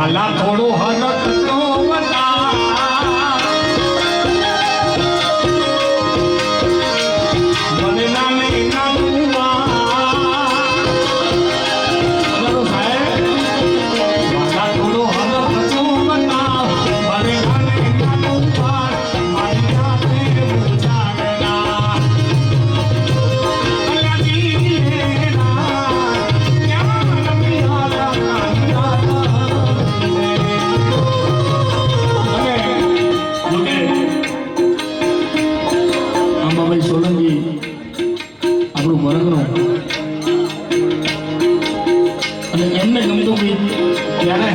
मला थोडो हलत વર્ગનું. અને એમને ગમતું ગીત ત્યારે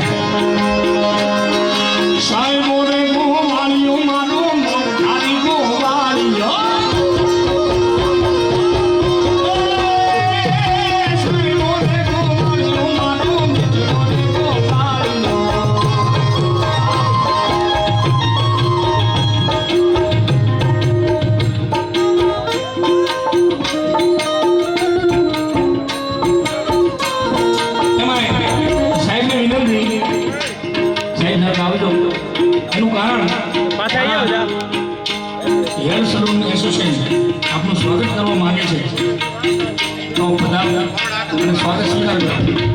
હેર સલૂન એસોસિએશન આપનું સ્વાગત કરવા માંગે છે. તો બધા સ્વાગત સ્વીકાર કરો